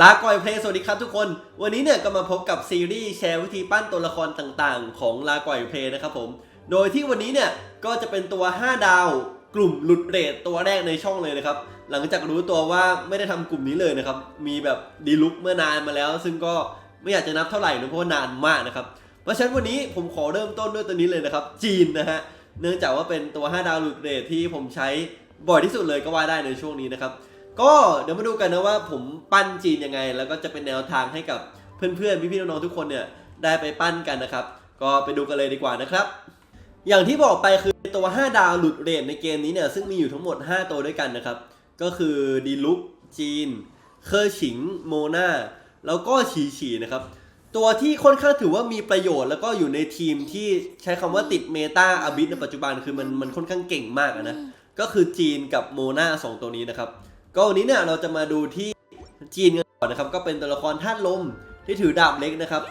ลาก่อยเพลงสวัสดีครับทุกคน วันนี้เนี่ยก็มาพบกับซีรีส์แชร์วิธีปั้นตัวละครต่างๆ ของลาก่อยเพลงนะครับผม โดยที่วันนี้เนี่ยก็จะเป็นตัว 5 ดาวกลุ่มหลุดเรทตัวแรกในช่องเลยนะครับ หลังจากรู้ตัวว่าไม่ได้ทำกลุ่มนี้เลยนะครับ มีแบบดีลุกเมื่อนานมาแล้ว ซึ่งก็ไม่อยากจะนับเท่าไหร่นะเพราะว่านานมากนะครับ เพราะฉะนั้นวันนี้ผมขอเริ่มต้นด้วยตัวนี้เลยนะครับ จีนนะฮะ เนื่องจากว่าเป็นตัว 5 ดาวหลุดเรทที่ผมใช้ บ่อยที่สุดเลยก็ว่าได้ในช่วงนี้นะครับ ก็เดี๋ยวมาดูกันนะว่าผมปั้นจีนยังไง แล้วก็จะเป็นแนวทางให้กับเพื่อนๆพี่ๆน้องๆทุกคนเนี่ยได้ไปปั้นกันนะครับ ก็ไปดูกันเลยดีกว่านะครับ อย่างที่บอกไปคือตัว 5 ดาวหลุดเรทในเกมนี้เนี่ยซึ่งมีอยู่ทั้งหมด 5 ตัวด้วยกันนะครับ ก็คือดีลุกจีน เคอร์ฉิงโมนาแล้วก็ฉีฉีนะครับตัวที่ค่อนข้างถือว่ามีประโยชน์แล้วก็อยู่ในทีมที่ใช้คำว่าติดเมตาอาบิสในปัจจุบันคือมันมันค่อนข้างเก่งมากนะ ก็คือจีนกับโมนาสองตัวนี้นะครับ ก็วันนี้เนี่ยเราจะมาดูที่จีนกันก่อนนะครับ ก็เป็นตัวละครธาตุลมที่ถือดาบเล็กนะครับ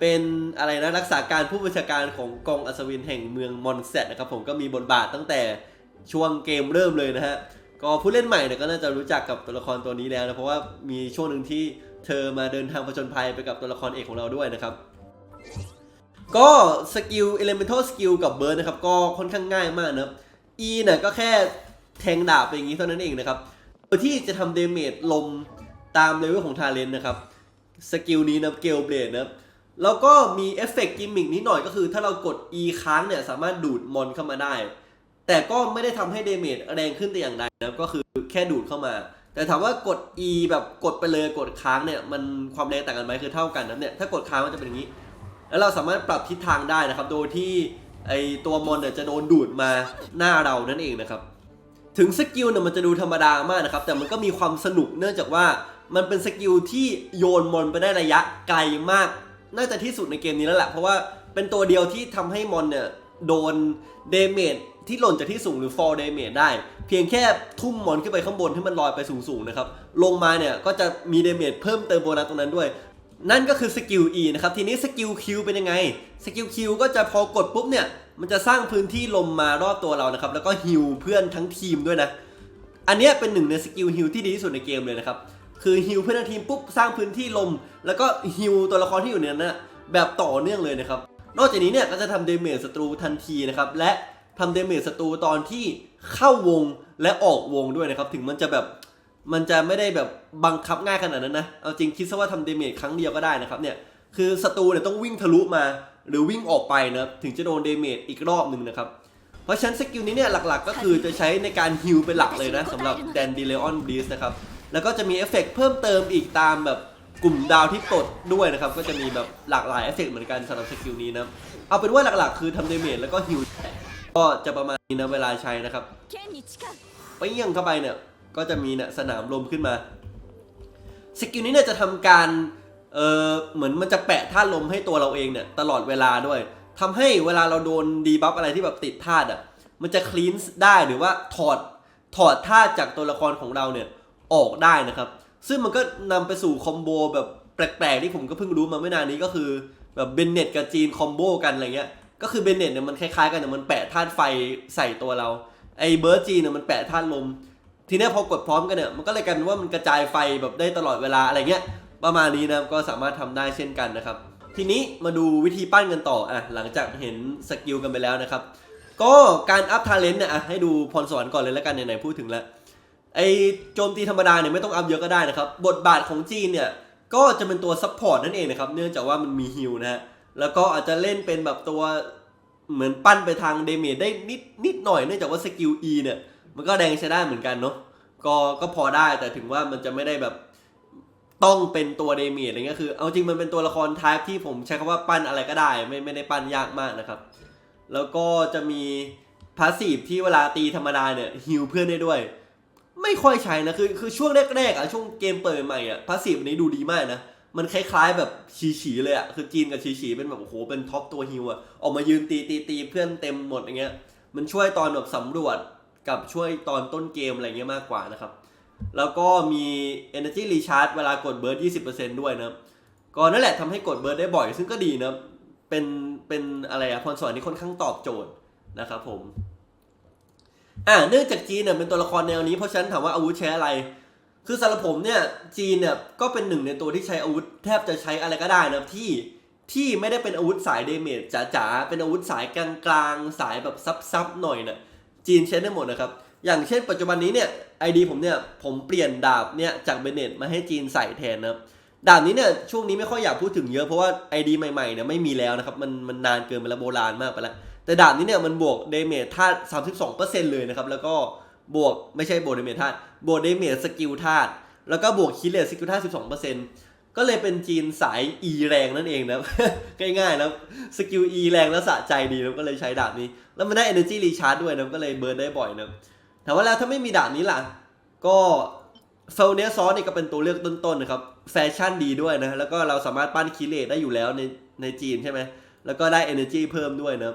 เป็นอะไรนะรักษาการผู้บัญชาการของกองอัศวินแห่งเมืองมอนเซตนะครับ ผมก็มีบทบาทตั้งแต่ช่วงเกมเริ่มเลยนะฮะก็ผู้เล่นใหม่เนี่ยก็น่าจะรู้จักกับตัวละครตัวนี้แล้วนะเพราะว่ามีช่วงหนึ่งที่เธอมาเดินทางผจญภัยไปกับตัวละครเอกของเราด้วยนะครับ ก็สกิล elemental skill กับเบิร์ดนะครับก็ค่อนข้างง่ายมากนะครับ E เนี่ยก็แค่แทงดาบไปอย่างนี้เท่านั้นเองนะครับโดยที่จะทำเดเมจลมตามเลเวลของทาเลนนะครับสกิลนี้นะเกลเบลดนะครับแล้วก็มีเอฟเฟกต์กิมมิกนิดหน่อยก็คือ ถ้าเรากด E ค้างเนี่ยสามารถดูดมอนเข้ามาได้ แต่ก็ไม่ได้ทำให้เดเมจแรงขึ้นแต่อย่างใดนะครับก็คือแค่ดูดเข้ามา แต่ถามว่ากด E แบบกดไปเลยกดค้างเนี่ยมันความแรงต่างกันไหมคือเท่ากันนะเนี่ยถ้ากดค้างมันจะเป็นอย่างนี้ แล้วเราสามารถปรับทิศทางได้นะครับ โดยที่ ไอตัวมอนเนี่ยจะโดนดูดมาหน้าเรานั่นเองนะครับ ถึงสกิลเนี่ยมันจะดูธรรมดามากนะครับ แต่มันก็มีความสนุกเนื่องจากว่ามันเป็นสกิลที่โยนมอนไปได้ระยะไกลมาก น่าจะที่สุดในเกมนี้แล้วแหละเพราะว่าเป็นตัวเดียวที่ทำให้มอนเนี่ยโดนเดเมจที่หล่นจากที่สูงหรือ fall damage ได้ เพียงแค่ทุ่มมอนขึ้นไปข้างบนให้มันลอยไปสูงๆนะครับ ลงมาเนี่ยก็จะมีเดเมจเพิ่มเติมโบนัสตรงนั้นด้วย นั่นก็คือสกิล E นะครับ ทีนี้สกิล Q เป็นยังไง สกิล Q ก็จะพอกดปุ๊บเนี่ย มันจะสร้างพื้นที่ลมมารอบตัวเรานะครับ แล้วก็ฮิลเพื่อนทั้งทีมด้วยนะ อันนี้เป็นหนึ่งในสกิลฮิลที่ดีที่สุดในเกมเลยนะครับ คือฮิลเพื่อนทั้งทีมปุ๊บสร้างพื้นที่ลม แล้วก็ฮิลตัวละครที่อยู่ในนั้นนะแบบต่อเนื่องเลยนะครับ นอกจากนี้เนี่ยก็จะทำเดเมจศัตรูทันทีนะครับ และทำเดเมจศัตรูตอนที่เข้าวงและออกวงด้วยนะครับ ถึงมันจะแบบ มันจะไม่ได้แบบบังคับง่ายขนาดนั้นนะ เอาจริงคิดซะว่าทำเดเมจครั้งเดียวก็ได้นะครับเนี่ย คือศัตรูเนี่ยต้องวิ่งทะลุมา หรือวิ่งออกไปนะถึงจะโดนเดเมจอีกรอบหนึ่งนะครับ เพราะฉะนั้นสกิลนี้เนี่ยหลักๆ ก็คือจะใช้ในการฮิวเป็นหลักเลยนะสำหรับแดนดิเลออนบีสนะครับ แล้วก็จะมีเอฟเฟกเพิ่มเติมอีกตามแบบกลุ่มดาวที่กดด้วยนะครับ ก็จะมีแบบหลากหลายเอฟเฟกเหมือนกันสำหรับสกิลนี้นะ เอาเป็นว่าหลักๆ คือทำเดเมจแล้วก็ฮิวก็จะประมาณนี้นะเวลาใช้นะครับไปยังเข้าไปเนี่ย ก็จะมีเนี่ยสนามลมขึ้นมาสกิลนี้เนี่ยจะทำการเออเหมือนมันจะแปะธาตุลมให้ตัวเราเองเนี่ยตลอดเวลาด้วยทำให้เวลาเราโดนดีบัฟอะไรที่แบบติดธาตุอะมันจะคลีนได้หรือว่าถอดถอดธาตุจากตัวละครของเราเนี่ยออกได้นะครับ ซึ่งมันก็นำไปสู่คอมโบแบบแปลกๆที่ผมก็เพิ่งรู้มาไม่นานนี้ก็คือแบบเบนเน็ตกับจีนคอมโบกันอะไรเงี้ยก็คือเบนเน็ตเนี่ยมันคล้ายๆกันแต่มันแปะธาตุไฟใส่ตัวเราไอ้เบิร์ดจีนเนี่ยมันแปะธาตุลม ทีเนี้ยพอกดพร้อมกันเนี่ยมันก็เลยกลายเป็นว่ามันกระจายไฟแบบได้ตลอดเวลาอะไรเงี้ยประมาณนี้นะครับก็สามารถทำได้เช่นกันนะครับ ทีนี้มาดูวิธีปั้นกันต่ออะหลังจากเห็นสกิลกันไปแล้วนะครับ ก็การอัพทาเลนต์เนี่ยอะให้ดูพรสวรรค์ก่อนเลยแล้วกันไหนๆพูดถึงแล้วไอโจมตีธรรมดาเนี่ยไม่ต้องอัพเยอะก็ได้นะครับบทบาทของจีนเนี่ยก็จะเป็นตัวซัพพอร์ตนั่นเองนะครับเนื่องจากว่ามันมีฮิลนะฮะแล้วก็อาจจะเล่นเป็นแบบตัวเหมือนปั้นไปทางเดเมจได้นิดนิดหน่อยเนื่องจากว่าสกิล E เนี่ย มันก็แดงใช้ได้เหมือนกันเนาะก็ก็พอได้แต่ถึงว่ามันจะไม่ได้แบบต้องเป็นตัวเดเมจอะไรเงี้ยคือ เอาจริงมันเป็นตัวละครทายที่ผมใช้คำว่าปั้นอะไรก็ได้ ไม่ไม่ได้ปั้นยากมากนะครับ แล้วก็จะมีพาสซีฟที่เวลาตีธรรมดาเนี่ยฮิลเพื่อนได้ด้วย ไม่ค่อยใช้นะคือคือช่วงแรกๆอะช่วงเกมเปิดใหม่อะพาสซีฟนี้ดูดีมากนะมันคล้ายๆแบบฉีฉีๆเลยอะคือจีนกับฉีฉีๆเป็นแบบโอ้โหเป็นท็อปตัวฮิวอะออกมายืนตีตีตีเพื่อนเต็มหมดอย่างเงี้ยมันช่วยตอนแบบสำรวจ กับช่วยตอนต้นเกมอะไรเงี้ยมากกว่านะครับ แล้วก็มี energy recharge เวลากดเบิร์ด20%ด้วยนะก็นั่นแหละทำให้กดเบิร์ดได้บ่อย ซึ่งก็ดีนะเป็นเป็นอะไรอะพรสวรรค์ที่ค่อนข้างตอบโจทย์นะครับผมอ่าเนื่องจากจีนเนี่ยเป็นตัวละครแนวนี้เพราะฉะนั้นถามว่าอาวุธใช้อะไร คือสำหรับผมเนี่ยจีนเนี่ยก็เป็นหนึ่งในตัวที่ใช้อาวุธ แทบจะใช้อะไรก็ได้นะที่ที่ไม่ได้เป็นอาวุธสายเดเมจจ๋าๆเป็นอาวุธสายกลางๆสายแบบซับๆหน่อยนะ จีนใช้ได้หมดนะครับ อย่างเช่นปัจจุบันนี้เนี่ยไอดีผมเนี่ยผมเปลี่ยนดาบเนี่ยจากเบเนตมาให้จีนใส่แทนนะครับดาบนี้เนี่ยช่วงนี้ไม่ค่อยอยากพูดถึงเยอะเพราะว่าไอดีใหม่ๆเนี่ยไม่มีแล้วนะครับมันมันนานเกินไปแล้วโบราณมากไปแล้ว แต่ดาบนี้เนี่ยมันบวกเดเมจธาตุ32%เลยนะครับแล้วก็บวกไม่ใช่บวกเดเมจธาตุบวกเดเมจสกิลธาตุแล้วก็บวกคิเลสสกิลธาตุ12% ก็เลยเป็นจีนสาย E แรงนั่นเองนะง่ายๆนะสกิล E แรงแล้วสะใจดีนะก็เลยใช้ดาบนี้ แล้วมันได้ Energy Recharge ด้วยนะก็เลยเบิร์นได้บ่อยนะถามว่าแล้วถ้าไม่มีดาบนี้ล่ะ ก็เฟลเนซอสนี่ก็เป็นตัวเลือกต้นๆนะครับแฟชั่นดีด้วยนะแล้วก็เราสามารถปั้นคิเลสได้อยู่แล้วในในจีนใช่ไหมแล้วก็ได้ Energy เพิ่มด้วยนะ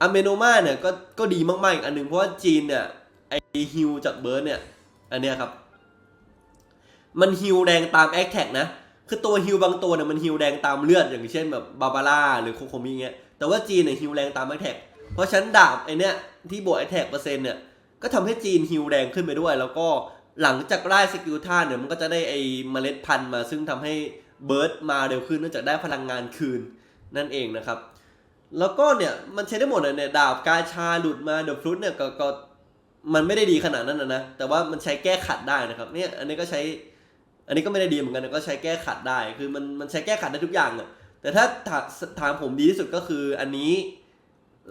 อเมโนมาเนี่ยก็ก็ดีมากๆอีกอันหนึ่งเพราะว่าจีนเนี่ยไอฮิวจากเบิร์ดเนี่ยอันเนี้ยครับ มันฮิวแรงตามแอคแท็กนะ คือตัวฮิวบางตัวเนี่ยมันฮิวแรงตามเลือดอย่างเช่นแบบบาบาร่าหรือโคโคมิเงี้ยแต่ว่าจีนเนี่ยฮิวแรงตามแอคแท็กเพราะฉันดาบไอเนี้ยที่บวกแอคแท็กเปอร์เซ็นต์เนี่ยก็ทำให้จีนฮิวแรงขึ้นไปด้วย แล้วก็หลังจากไล่สกิลท่าเนี่ยมันก็จะได้ไอเมล็ดพันธุ์มา ซึ่งทำให้เบิร์ดมาเร็วขึ้นเนื่องจากได้พลังงานคืนนั่นเองนะครับ แล้วก็เนี่ยมันใช้ได้หมดเลยเนี่ยดาบกาชาหลุดมาเดอะฟลุตเนี่ยก็ก็มันไม่ได้ดีขนาดนั้นนะนะแต่ว่ามันใช้แก้ขัดได้นะครับเนี่ยอันนี้ก็ใช้ อันนี้ก็ไม่ได้ดีเหมือนกันก็ใช้แก้ขัดได้ คือมันมันใช้แก้ขัดได้ทุกอย่างอะแต่ถ้าถาถามผมดีที่สุดก็คืออันนี้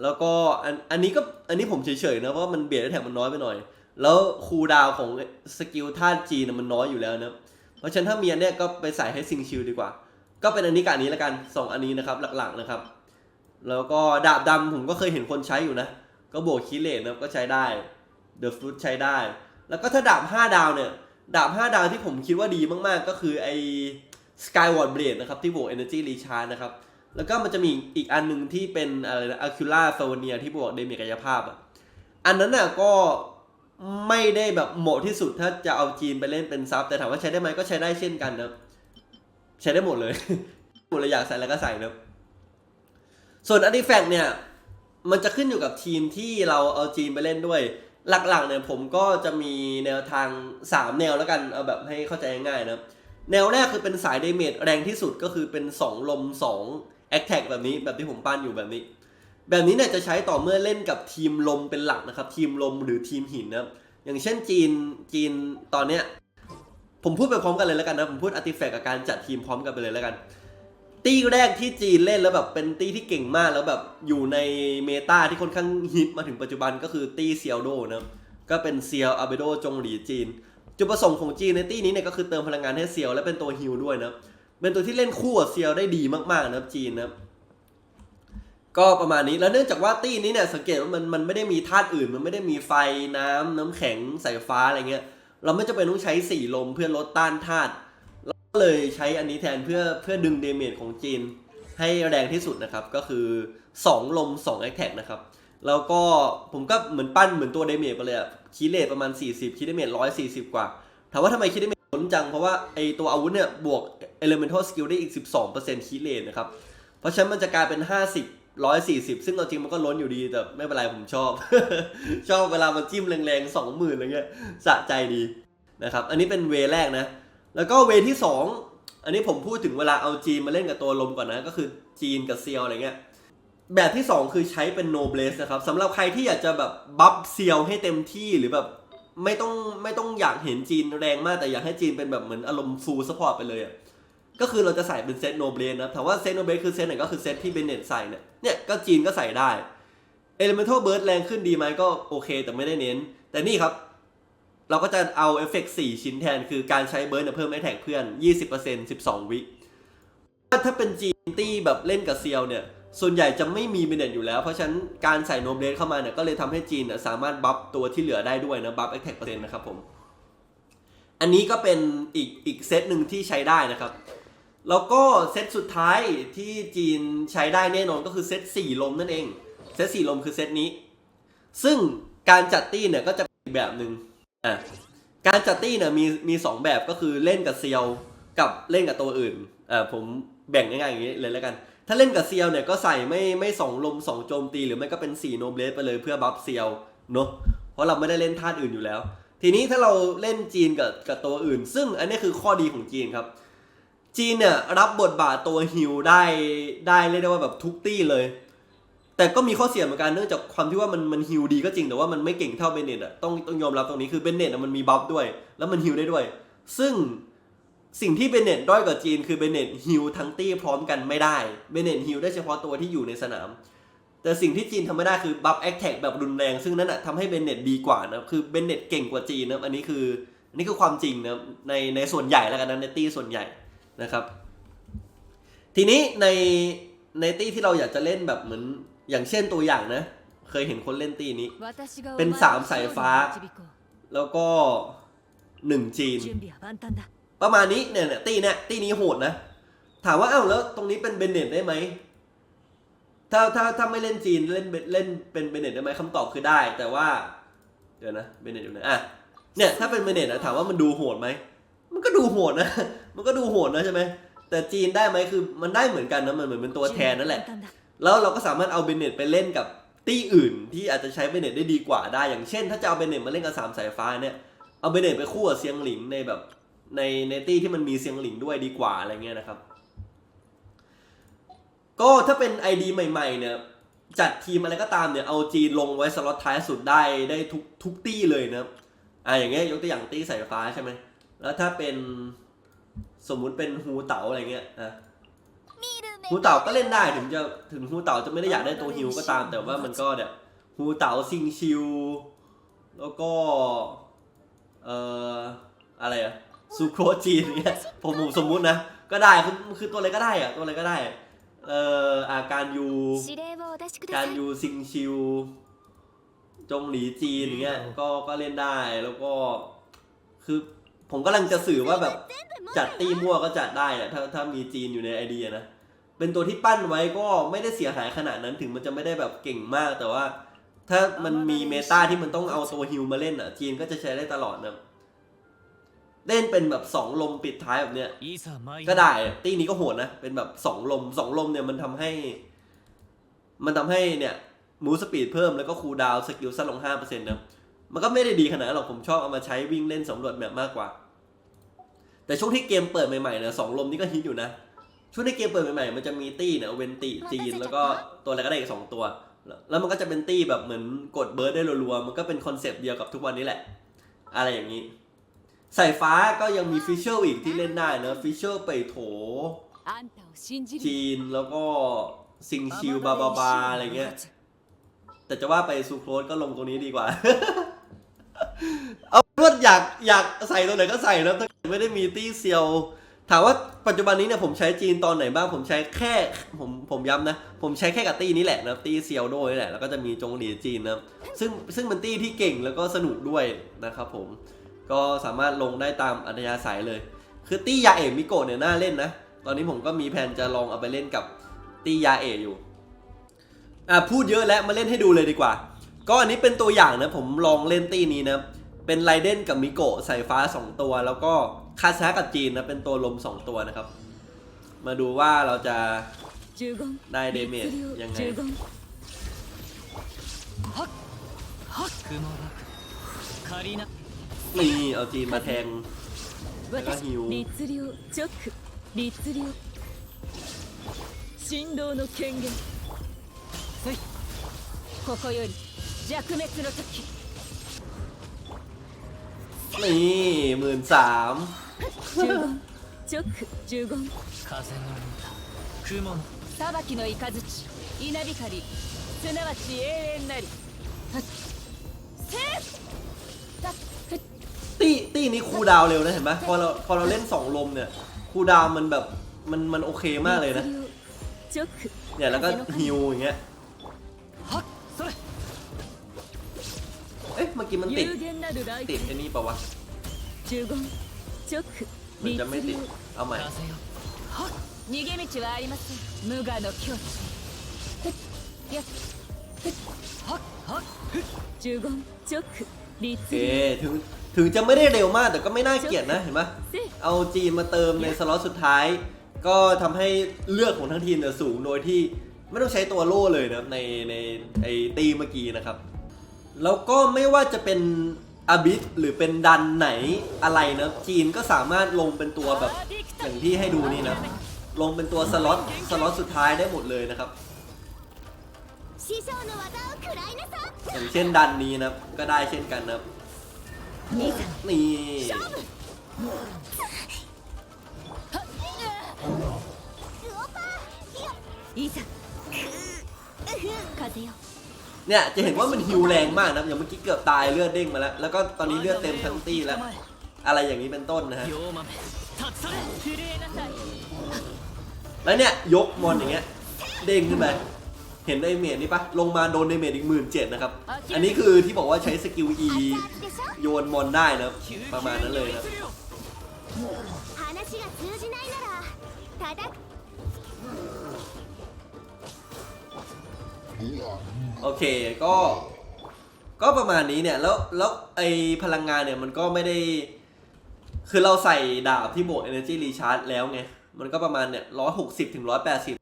แล้วก็อันอันนี้ก็อันนี้ผมเฉยๆนะเพราะมันเบียดแท็กมันน้อยไปหน่อย แล้วคูดาวของสกิลท่าจีนมันน้อยอยู่แล้วนะเพราะฉะนั้นถ้ามีอันเนี้ยก็ไปใส่ให้ซิงชิลดีกว่า ก็เป็นอันนี้กับอันนี้แล้วกันสองอันนี้นะครับหลักๆนะครับ แล้วก็ดาบดำผมก็เคยเห็นคนใช้อยู่นะ ก็บวกคิเลนนะก็ใช้ได้เดอะฟลุตใช้ได้ แล้วก็ถ้าดาบ5ดาวเนี่ย ดาบ5ดาวที่ผมคิดว่าดีมากๆ ก็คือไอ้ Skyward Blade นะครับ ที่บวก Energy Recharge นะครับ แล้วก็มันจะมีอีกอันหนึ่งที่เป็นอะไรนะ Acula f a v o n i a ที่บวกเดเมจกายภาพอะ อันนั้นน่ะก็ไม่ได้แบบเหมาะที่สุดถ้าจะเอาจีนไปเล่นเป็นซับ แต่ถามว่าใช้ได้ไหมก็ใช้ได้เช่นกันนะใช้ได้หมดเลยหมดเลยอยากใส่แล้วก็ใส่นะส่วน Artifact เนี่ย มันจะขึ้นอยู่กับทีมที่เราเอาจีนไปเล่นด้วย หลักๆเนี่ยผมก็จะมีแนวทาง 3 แนวแล้วกันเอาแบบให้เข้าใจง่ายๆนะแนวแรกคือเป็นสายเดเมจแรงที่สุดก็คือเป็น 2 ลม2แอคแท็กแบบนี้แบบที่ผมปั้นอยู่แบบนี้ แบบนี้เนี่ยจะใช้ต่อเมื่อเล่นกับทีมลมเป็นหลักนะครับ ทีมลมหรือทีมหินนะอย่างเช่นจีนจีนตอนเนี้ยผมพูดไปพร้อมกันเลยแล้วกันนะ ผมพูดอาร์ติแฟกต์กับการจัดทีมพร้อมกันไปเลยแล้วกัน ตี้แรกที่จีนเล่นแล้วแบบเป็นตี้ที่เก่งมากแล้วแบบอยู่ในเมตาที่ค่อนข้างฮิตมาถึงปัจจุบันก็คือตี้เซียลโดนะครับก็เป็นเซียลอาเบโดจงหลีจีน จุดประสงค์ของจีนในตี้นี้เนี่ยก็คือเติมพลังงานให้เซียลและเป็นตัวฮิลด้วยนะเป็นตัวที่เล่นคู่กับเซียลได้ดีมากๆนะครับจีนนะก็ประมาณนี้แล้วเนื่องจากว่าตี้นี้เนี่ยสังเกตว่ามันมันไม่ได้มีธาตุอื่น มันไม่ได้มีไฟน้ำน้ำแข็งสายฟ้าอะไรเงี้ยเราไม่จำเป็นต้องใช้สีลมเพื่อลดต้านธาตุ เลยใช้อันนี้แทนเพื่อเพื่อดึงเดเมจของจีน ให้แรงที่สุดนะครับ ก็คือ 2 ลม2แอคแท็กนะครับ แล้วก็ผมก็เหมือนปั้นเหมือนตัวเดเมจไปเลยอะคีเลตประมาณ 40คีเดเมจ140 กว่า ถามว่าทำไมคีเดเมจล้นจัง เพราะว่าไอตัวอาวุธเนี่ย บวก Elemental Skill ได้อีก 12%คีเลตนะครับ เพราะฉะนั้นมันจะกลายเป็น 50 140ซึ่งจริงมันก็ล้นอยู่ดีแต่ไม่เป็นไรผมชอบ ชอบเวลามันจิ้มแรงๆ20,000อะไรเงี้ยสะใจดีนะครับ อันนี้เป็นเวแรกนะ แล้วก็เวที่ 2 อันนี้ผมพูดถึงเวลาเอาจีนมาเล่นกับตัวลมก่อนนะ ก็คือจีนกับเซียวอะไรเงี้ย แบบที่ 2 คือใช้เป็นโนเบลสนะครับสำหรับใครที่อยากจะแบบบัฟเซียวให้เต็มที่หรือแบบไม่ต้องไม่ต้องอยากเห็นจีนแรงมากแต่อยากให้จีนเป็นแบบเหมือนอารมณ์ฟูลสปอร์ตไปเลยอะก็คือเราจะใส่เป็นเซตโนเบลสนะถามว่าเซตโนเบลสคือเซตไหนก็คือเซตที่เบนเน็ตใส่เนี่ยเนี่ยก็จีนก็ใส่ได้ Elemental Burst แรงขึ้นดีไหมก็โอเค แต่ไม่ได้เน้น แต่นี่ครับ เราก็จะเอาเอฟเฟกต์4ชิ้นแทน คือการใช้เบิร์นเพิ่มไอแท็กเพื่อน 20% 12 วิถ้าเป็นจีนตี้แบบเล่นกับเซียวเนี่ย ส่วนใหญ่จะไม่มีเบเนตอยู่แล้ว เพราะฉะนั้นการใส่โนเบลเข้ามาเนี่ย ก็เลยทำให้จีนสามารถบัฟตัวที่เหลือได้ด้วยนะบัฟไอแท็กเปอร์เซ็นต์นะครับผม อันนี้ก็เป็นอีกอีกเซตหนึ่งที่ใช้ได้นะครับ แล้วก็เซตสุดท้ายที่จีนใช้ได้แน่นอนก็คือเซต4ลมนั่นเอง เซต4ลมคือเซตนี้ ซึ่งการจัดตี้เนี่ยก็จะเป็นอีกแบบหนึ่ง อะการจัดตี้เนี่ยมีมีสองแบบก็คือเล่นกับเซียวกับเล่นกับตัวอื่นอ่าผมแบ่งง่ายๆอย่างนี้เลยแล้วกัน ถ้าเล่นกับเซียวเนี่ยก็ใส่ไม่ไม่สองลมสองโจมตีหรือไม่ก็เป็น4โนเบลสไปเลยเพื่อบัฟเซียวเนาะเพราะเราไม่ได้เล่นธาตุอื่นอยู่แล้ว ทีนี้ถ้าเราเล่นจีนกับกับตัวอื่น ซึ่งอันนี้คือข้อดีของจีนครับ จีนเนี่ยรับบทบาทตัวฮิลได้ได้เรียกได้ว่าแบบทุกตี้เลย แต่ก็มีข้อเสียเหมือนกันเนื่องจากความที่ว่ามันมันฮิลดีก็จริงแต่ว่ามันไม่เก่งเท่าเบนเน็ตอะต้องต้องยอมรับตรงนี้คือเบนเน็ตอะมันมีบัฟด้วย แล้วมันฮิลได้ด้วย ซึ่งสิ่งที่เบนเน็ตด้อยกว่าจีนคือเบนเน็ตฮิลทั้งตี้พร้อมกันไม่ได้เบนเน็ตฮิลได้เฉพาะตัวที่อยู่ในสนาม แต่สิ่งที่จีนทำไม่ได้คือบัฟแอคแท็กแบบรุนแรง ซึ่งนั่นอะทำให้เบนเน็ตดีกว่านะคือเบนเน็ตเก่งกว่าจีนนะอันนี้คืออันนี้คือความจริงนะในในส่วนใหญ่แล้วกันนะในตี้ส่วนใหญ่นะครับ ทีนี้ในในตี้ที่เราอยากจะเล่นแบบเหมือน อย่างเช่นตัวอย่างนะ เคยเห็นคนเล่นตีนี้ เป็นสามสายฟ้า แล้วก็หนึ่งจีน ประมาณนี้เนี่ยตีเนี่ยตีนี้โหดนะ ถามว่าเอ้าแล้วตรงนี้เป็นเบนเน็ตได้ไหมถ้าถ้าถ้าไม่เล่นจีนเล่นเล่นเป็นเบนเน็ตได้ไหมคำตอบคือได้ แต่ว่า เดี๋ยวนะเบนเน็ตอยู่ไหนอะเนี่ยถ้าเป็นเบนเน็ตนะถามว่ามันดูโหดไหมมันก็ดูโหดนะ มันก็ดูโหดนะใช่ไหมแต่จีนได้ไหมคือมันได้เหมือนกันนะมันเหมือนเป็นตัวแทนนั่นแหละ แล้วเราก็สามารถเอาเบนเน็ตไปเล่นกับตี้อื่น ที่อาจจะใช้เบนเน็ตได้ดีกว่าได้ อย่างเช่น ถ้าจะเอาเบนเน็ตมาเล่นกับสามสายฟ้าเนี่ยเอาเบนเน็ตไปคู่กับเซียงหลิงในแบบในในตี้ที่มันมีเซียงหลิงด้วยดีกว่าอะไรเงี้ยนะครับ ก็ถ้าเป็น ID ใหม่ ๆ เนี่ยจัดทีมอะไรก็ตามเนี่ยเอาจีนลงไว้สล็อตท้ายสุดได้ได้ทุกทุกตี้เลยนะอ่าอย่างเงี้ยยกตัวอย่างตี้สายฟ้าใช่ไหมแล้วถ้าเป็นสมมุติเป็นฮูเต๋าอะไรเงี้ยอะ ฮูเต่าก็เล่นได้ถึงจะถึงฮูเต่าจะไม่ได้อยากได้ตัวฮิวก็ตาม แต่ว่ามันก็เนี่ยฮูเต่าซิงชิว แล้วก็ เอ่ออะไรอะซูโครจีนเนี่ยผมสมมุตินะ ก็ได้คือคือตัวอะไรก็ได้อะตัวอะไรก็ได้ เอ่ออาการยูการยูซิงชิว จงหลีจีนอย่างเงี้ยก็ก็เล่นได้แล้วก็คือผมกำลังจะสื่อว่าแบบจัดตีมั่วก็จัดได้แหละถ้าถ้ามีจีนอยู่ในไอเดียนะ เป็นตัวที่ปั้นไว้ก็ไม่ได้เสียหายขนาดนั้นถึงมันจะไม่ได้แบบเก่งมากแต่ว่า ถ้ามันมีเมตาที่มันต้องเอาตัวฮิลมาเล่นอะจีนก็จะใช้ได้ตลอดนะเล่นเป็นแบบสองลมปิดท้ายแบบเนี้ยก็ได้ตีนี้ก็โหดนะเป็นแบบสองลมสองลมเนี่ยมันทำให้ มันทำให้เนี่ยมูสปีดเพิ่มแล้วก็คูดาวสกิลสั้นลงห้าเปอร์เซ็นต์นะมันก็ไม่ได้ดีขนาดหรอกผมชอบเอามาใช้วิ่งเล่นสำรวจแบบมากกว่า แต่ช่วงที่เกมเปิดใหม่ๆเนี่ยสองลมนี้ก็ฮิตอยู่นะ ช่วงในเกมเปิดใหม่ๆ มันจะมีตี้เนี่ยเวนตีจีน แล้วก็ตัวอะไรก็ได้อีกสองตัว แล้วมันก็จะเป็นตี้แบบเหมือนกดเบิร์ดได้รัวๆ มันก็เป็นคอนเซปต์เดียวกับทุกวันนี้แหละ อะไรอย่างนี้ สายฟ้าก็ยังมีฟิชเชอร์อีกที่เล่นได้นะฟิชเชอร์ไปโถ จีนแล้วก็ซิงชิวบาบาบาอะไรเงี้ย แต่จะว่าไปซูโครสก็ลงตรงนี้ดีกว่า เอาวดอยากอยากใส่ตัวไหนก็ใส่นะถ้าไม่ได้มีตี้เซียว ถามว่าปัจจุบันนี้เนี่ยผมใช้จีนตอนไหนบ้างผมใช้แค่ผมผมย้ำนะ ผมใช้แค่กับตี้นี้แหละนะตี้เซียวโดยนี่แหละ แล้วก็จะมีจงหลีจีนนะซึ่งซึ่งเป็นตี้ที่เก่งแล้วก็สนุกด้วยนะครับผมก็สามารถลงได้ตามอัธยาศัยเลย คือตี้ยาเอะมิโกะเนี่ยน่าเล่นนะ ตอนนี้ผมก็มีแผนจะลองเอาไปเล่นกับตี้ยาเอะอยู่อะพูดเยอะแล้วมาเล่นให้ดูเลยดีกว่า ก็อันนี้เป็นตัวอย่างนะผมลองเล่นตี้นี้นะเป็นไรเดนกับมิโกะสายฟ้า 2 ตัวแล้วก็ คาซากับจีนนะเป็นตัวลม 2 ตัวนะครับ มาดูว่าเราจะ 呪言 ได้เดเมจ 律令 ยังไง 呪言雲幕仮な นี่เอาจีนมาแทง 私何を律令チョック律令神道の権限せいここより弱滅の時 นี่หมื่นสาม 呪言 チョック呪言風の歌雲の裁きの雷稲光すなわち永遠なりはっせーだふっ ตี้ตี้นี้คูลดาวน์เร็วนะเห็นไหมพอเราพอเราเล่นสองลมเนี่ยคูลดาวน์มันแบบมันมันโอเคมากเลยนะ 律令チョック เนี่ยแล้วก็ 風の神 ฮิวอย่างเงี้ย はっそれ เอ๊ะเมื่อกี้มันติด 有限なる来 ติดไอ้นี่ปะวะ 呪言チョック มัน 律 จะไม่ติด 令 เอาใหม่ 風よ逃げ道はありません無我の境地ふっやっはっはっふっ呪言チョック律 โอเค 令 ถึงถึงจะไม่ได้เร็วมากแต่ก็ไม่น่าเกลียดนะเห็นปะ せい เอาจีนมาเติมในสล็อตสุดท้าย ก็ทำให้เลือกของทั้งทีมเนี่ยสูงโดยที่ไม่ต้องใช้ตัวโล่เลยนะครับในในไอตีเมื่อกี้นะครับ แล้วก็ไม่ว่าจะเป็น อาบิสหรือเป็นดันไหนอะไรนะจีนก็สามารถลงเป็นตัวแบบอย่างที่ให้ดูนี่นะ ลงเป็นตัวสล็อตสล็อตสุดท้ายได้หมดเลยนะครับ อย่างเช่นดันนี้นะก็ได้เช่นกันนะนี่อีซ่า風 เนี่ยจะเห็นว่ามันฮิวแรงมากนะอย่างเมื่อกี้เกือบตายเลือดเด้งมาแล้ว แล้วก็ตอนนี้เลือดเต็มทั้งตี้แล้ว อะไรอย่างนี้เป็นต้นนะฮะแล้วเนี่ยยกมอนอย่างเงี้ยเด้งขึ้นไปเห็นไดเมีจนี่ปะลงมาโดนไดเมีจอีกหมื่นเจ็ดนะครับ อันนี้คือที่บอกว่าใช้สกิลอีโยนมอนได้นะประมาณนั้นเลยนะ โอเคก็ ก็ประมาณนี้เนี่ย แล้วแล้วไอพลังงานเนี่ยมันก็ไม่ได้ คือเราใส่ดาบที่บวก Energy Recharge แล้วไง มันก็ประมาณเนี่ยร้อยหกสิบถึงร้อยแปดสิบ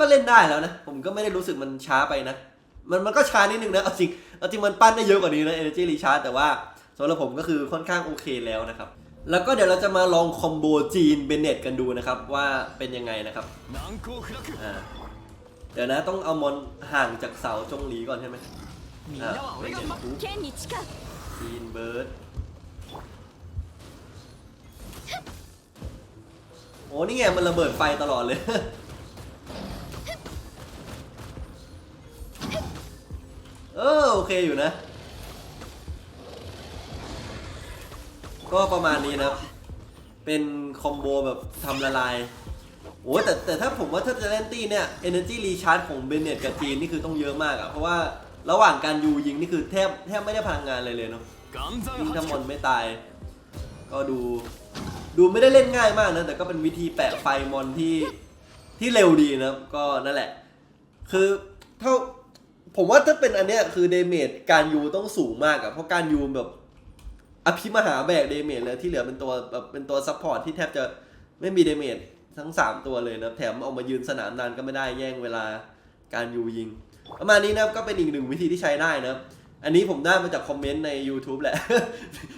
ก็เล่นได้แล้วนะ ผมก็ไม่ได้รู้สึกมันช้าไปนะ มันมันก็ช้านิดนึงนะเอาจริงเอาจริงมันปั้นได้เยอะกว่านี้นะ Energy Recharge แต่ว่าสำหรับผมก็คือค่อนข้างโอเคแล้วนะครับ แล้วก็เดี๋ยวเราจะมาลองคอมโบจีนเบเน็ตกันดูนะครับ ว่าเป็นยังไงนะครับอ่า เดี๋ยวนะต้องเอามอนห่างจากเสาจงหลีก่อนใช่ไหม みん อ่า なは เบ 俺 น が เน็ต 待 ปุ๊บ 剣に誓う จีนเบิร์ดโอ้นี่ไงมันระเบิดไฟตลอดเลย เออโอเคอยู่นะ ก็ประมาณนี้นะครับ เป็นคอมโบแบบทำละลาย โอ้แต่แต่ถ้าผมว่าถ้าจะเล่นตี้เนี่ย energy recharge ของเบนเนตกับจีนนี่คือต้องเยอะมากอะเพราะว่าระหว่างการยูยิงนี่คือแทบแทบไม่ได้พลังงานเลยเลยเนาะยิงทำมอนไม่ตาย ก็ดู ดูไม่ได้เล่นง่ายมากนะแต่ก็เป็นวิธีแปะไฟมอนที่ที่เร็วดีนะก็นั่นแหละ คือเท่าผมว่าถ้าเป็นอันเนี้ยคือเดเมจการยูต้องสูงมากอะเพราะการยูแบบอภิมหาแบกเดเมจเลยที่เหลือเป็นตัวแบบเป็นตัวซัพพอร์ตที่แทบจะไม่มีเดเมจ ทั้ง 3 ตัวเลยนะแถมเอามายืนสนามนานก็ไม่ได้แย่งเวลาการยูยิง ประมาณนี้นะครับก็เป็นอีกหนึ่งวิธีที่ใช้ได้นะครับอันนี้ผมได้มาจากคอมเมนต์ใน YouTube แหละ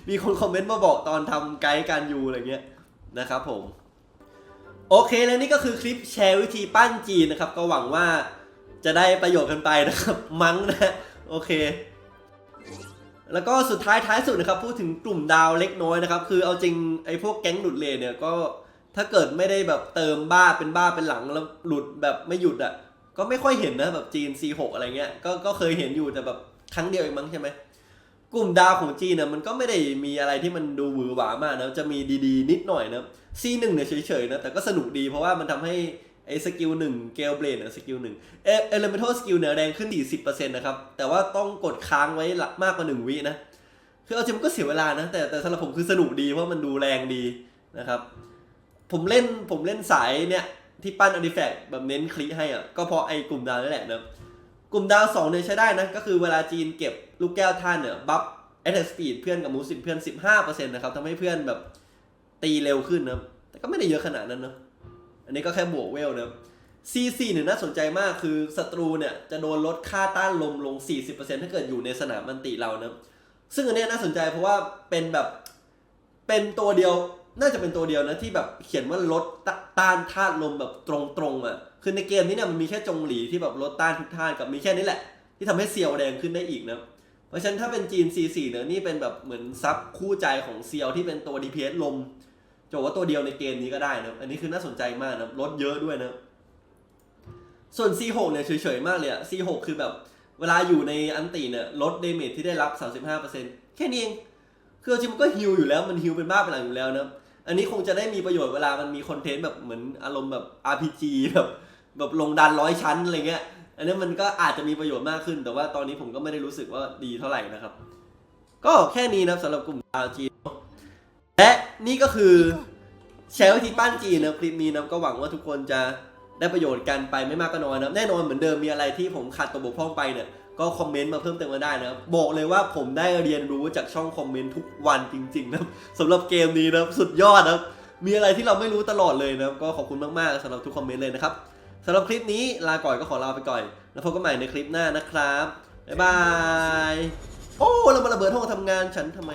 มีคนคอมเมนต์มาบอกตอนทำไกด์การยูอะไรเงี้ยนะครับผม โอเคแล้วนี่ก็คือคลิปแชร์วิธีปั้นจีนนะครับ ก็หวังว่าจะได้ประโยชน์กันไปนะครับ มั้งนะ โอเค แล้วก็สุดท้ายท้ายสุดนะครับ พูดถึงกลุ่มดาวเล็กน้อยนะครับ คือเอาจริงไอ้พวกแก๊งหลุดเลนเนี่ยก็ ถ้าเกิดไม่ได้แบบเติมบ้าเป็นบ้าเป็นหลังแล้วหลุดแบบไม่หยุดอะ ก็ไม่ค่อยเห็นนะแบบจีน C6 อะไรเงี้ย ก็ก็เคยเห็นอยู่แต่แบบครั้งเดียวเองมั้งใช่ไหมกลุ่มดาวของจีนนะมันก็ไม่ได้มีอะไรที่มันดูหวือหวามากนะจะมีดีๆ นิดหน่อยนะ C1 เนี่ยเฉยๆนะแต่ก็สนุกดีเพราะว่ามันทำให้ไอ้สกิลหนึ่งเกลเบรนอะสกิลหนึ่งเอเอเลเมนทัลสกิลเนี่ยแรงขึ้น 40%นะครับ แต่ว่าต้องกดค้างไว้หละมากกว่า 1 วินะ คือเอาจริงมันก็เสียเวลานะ แต่แต่สำหรับผมคือสนุกดีเพราะมันดูแรงดีนะครับ ผมเล่นผมเล่นสายเนี่ยที่ปั้นอาร์ติแฟกต์แบบเน้นคลิกให้อะก็เพราะไอ้กลุ่มดาวนี่แหละนะกลุ่มดาวสองเนี่ยใช้ได้นะ ก็คือเวลาจีนเก็บลูกแก้วท่านเนี่ยบัฟแอตแทกสปีดเพื่อนกับมูสิเพื่อน 15%นะครับทำให้เพื่อนแบบตีเร็วขึ้นนะแต่ก็ไม่ได้เยอะขนาดนั้นเนอะอันนี้ก็แค่บวกเวลนะครับ C4 เนี่ยน่าสนใจมากคือศัตรูเนี่ยจะโดนลดค่าต้านลมลง 40%ถ้าเกิดอยู่ในสนามมันติเรานะซึ่งอันนี้น่าสนใจเพราะว่าเป็นแบบเป็นตัวเดียว น่าจะเป็นตัวเดียวนะที่แบบเขียนว่าลดตต้านธาตุลมแบบตรงๆอะคือในเกมนี้เนี่ยมันมีแค่จงหลีที่แบบลดต้านทุกธาตุกับมีแค่นี้แหละ ที่ทำให้เซียวแดงขึ้นได้อีกนะเพราะฉะนั้นถ้าเป็นจีน C4 เนี่ยนี่เป็นแบบเหมือนซับคู่ใจของเซียวที่เป็นตัว DPS ลมจะว่าตัวเดียวในเกมนี้ก็ได้นะอันนี้คือน่าสนใจมากนะลดเยอะด้วยนะส่วน C6 เนี่ยเฉยๆมากเลยอะ C6 คือแบบเวลาอยู่ในอันติเนี่ยลดเดเมจที่ได้รับ 35%แค่นี้เองคือจริงมันก็ฮิลอยู่แล้วมันฮิลเป็นบ้าเป็นหลังอยู่แล้วนะ อันนี้คงจะได้มีประโยชน์เวลามันมีคอนเทนต์แบบเหมือนอารมณ์แบบ RPG แบบแบบลงดันร้อยชั้นอะไรเงี้ย อันนี้มันก็อาจจะมีประโยชน์มากขึ้น แต่ว่าตอนนี้ผมก็ไม่ได้รู้สึกว่าดีเท่าไหร่นะครับ ก็แค่นี้นะสำหรับกลุ่มดาวจีนและนี่ก็คือแชร์วิธีปั้นจีนนะคลิปนี้นะก็หวังว่าทุกคนจะได้ประโยชน์กันไปไม่มากก็น้อยนะแน่นอนเหมือนเดิมมีอะไรที่ผมขาดตัวบกพร่องไปเนี่ย ก็คอมเมนต์มาเพิ่มเติมมาได้นะครับบอกเลยว่าผมได้เรียนรู้จากช่องคอมเมนต์ทุกวันจริงๆนะครับสำหรับเกมนี้นะครับสุดยอดนะครับมีอะไรที่เราไม่รู้ตลอดเลยนะครับก็ขอบคุณมากๆสำหรับทุกคอมเมนต์เลยนะครับสำหรับคลิปนี้ลาก่อนก็ขอลาไปก่อน แล้วพบกันใหม่ในคลิปหน้านะครับบ๊ายบายโอ้เรามาระเบิดห้องทำงานฉันทำไม